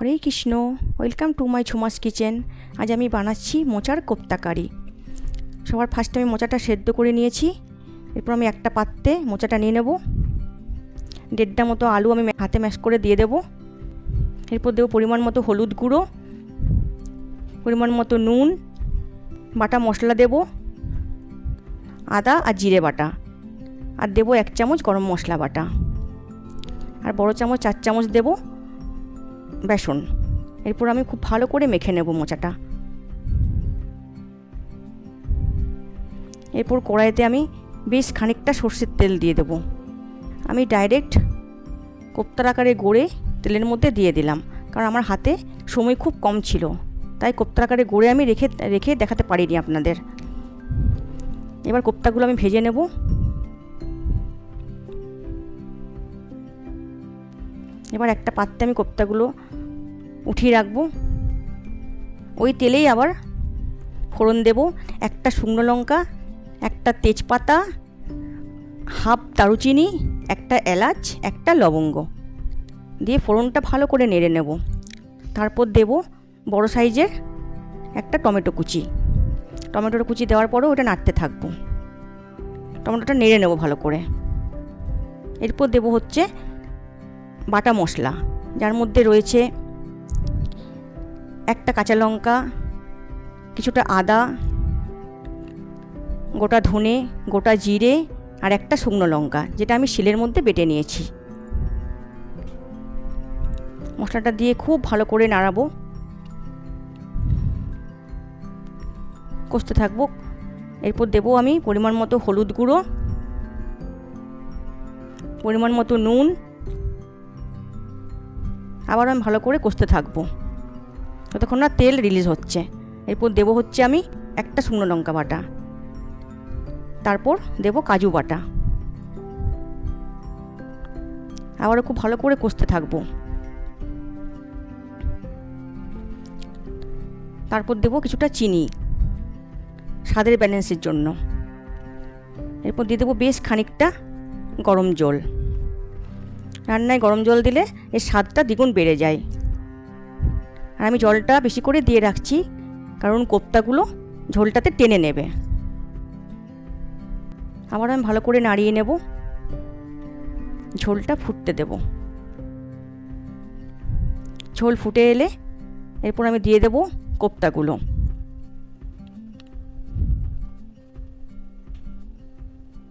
Hare Krishna welcome to my Jhuma's kitchen আজ আমি বানাচ্ছি মোচার কোপ্তা কারি সবার ফার্স্টে আমি মোচাটা সেদ্ধ করে নিয়েছি। এরপর আমি একটা পাত্রে মোচাটা নিয়ে নেব। দেড়টা মতো আলু আমি হাতে ম্যাশ করে দিয়ে দেব। এরপর দেবো পরিমাণ মতো হলুদ গুঁড়ো, পরিমাণ মতো নুন, বাটা মশলা দেব, আদা আর জিরে বাটা। আর দেবো এক চামচ গরম মশলা বাটা। আর বড় চামচ, চার চামচ দেবো বেসন। এরপর আমি খুব ভালো করে মেখে নেব মোচাটা। এরপর কড়াইতে আমি বেশ খানিকটা সর্ষের তেল দিয়ে দেব। আমি ডাইরেক্ট কোপ্তার আকারে গড়ে তেলের মধ্যে দিয়ে দিলাম, কারণ আমার হাতে সময় খুব কম ছিল। তাই কোপ্তার আকারে গড়ে আমি রেখে রেখে দেখাতে পারিনি আপনাদের। এবার কোপ্তাগুলো আমি ভেজে নেব। এবার একটা পাত্রে আমি কোপ্তাগুলো উঠিয়ে রাখব। ওই তেলেই আবার ফোড়ন দেব। একটা শুকনো লঙ্কা, একটা তেজপাতা, হাফ দারুচিনি, একটা এলাচ, একটা লবঙ্গ। দিয়ে ফোড়নটা ভালো করে নেড়ে নেব। তারপর দেব বড় সাইজের একটা টমেটো কুচি। টমেটোর কুচি দেওয়ার পরেও ওটা নাড়তে থাকব। টমেটোটা নেড়ে নেব ভালো করে। এরপর দেব হচ্ছে বাটা মশলা, যার মধ্যে রয়েছে একটা কাঁচা লঙ্কা, কিছুটা আদা, গোটা ধনে, গোটা জিরে আর একটা শুকনো লঙ্কা, যেটা আমি শিলের মধ্যে বেটে নিয়েছি। মশলাটা দিয়ে খুব ভালো করে নাড়াবো। কষতে থাকব। এরপর দেবো আমি পরিমাণ মতো হলুদ গুঁড়ো, পরিমাণ মতো নুন আবার আমি ভালো করে কষতে থাকব। ততক্ষণ না তেল রিলিজ হচ্ছে। এরপর দেবো হচ্ছে আমি একটা শুকনো লঙ্কা বাটা। তারপর দেবো কাজু বাটা। আবারও খুব ভালো করে কষতে থাকব। তারপর দেবো কিছুটা চিনি। স্বাদের ব্যালেন্সের জন্য। এরপর দিয়ে দেবো বেশ খানিকটা গরম জল। রান্নায় গরম জল দিলে এর স্বাদটা দ্বিগুণ বেড়ে যায়। আর আমি জলটা বেশি করে দিয়ে রাখছি, কারণ কোপ্তাগুলো ঝোলটাতে টেনে নেবে। আবার আমি ভালো করে নাড়িয়ে নেব। ঝোলটা ফুটতে দেব। ঝোল ফুটে এলে এরপর আমি দিয়ে দেব কোপ্তাগুলো।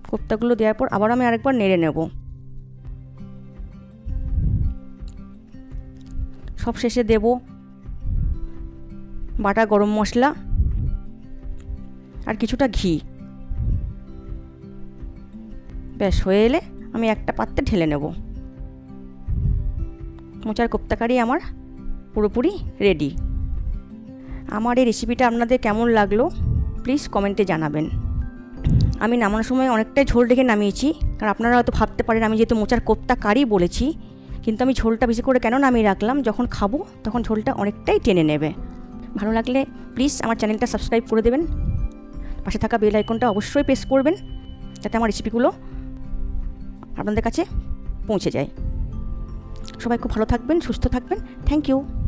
কোপ্তাগুলো দেওয়ার পর আবার আমি আরেকবার নেড়ে নেব। সব শেষে দেব বাটা গরম মশলা আর কিছুটা ঘি। ব্যাস, হয়ে এলে আমি একটা পাত্রে ঢেলে নেব। মোচার কোপ্তাকারি আমার পুরোপুরি রেডি। আমার এই রেসিপিটা আপনাদের কেমন লাগল প্লিজ কমেন্টে জানাবেন। আমি নামানোর সময় অনেকটাই ঝোল রেখে নামিয়েছি, কারণ আপনারা হয়তো ভাবতে পারেন, আমি যেহেতু মোচার কোপ্তা কারি বলেছি কিন্তু আমি ঝোলটা বেশি করে কেন না আমি রাখলাম? যখন খাব, তখন ঝোলটা অনেকটাই টেনে নেবে। ভালো লাগলে প্লিজ আমার চ্যানেলটা সাবস্ক্রাইব করে দেবেন। পাশে থাকা বেল আইকনটা অবশ্যই প্রেস করবেন, যাতে আমার রেসিপিগুলো আপনাদের কাছে পৌঁছে যায়। সবাই খুব ভালো থাকবেন, সুস্থ থাকবেন। Thank you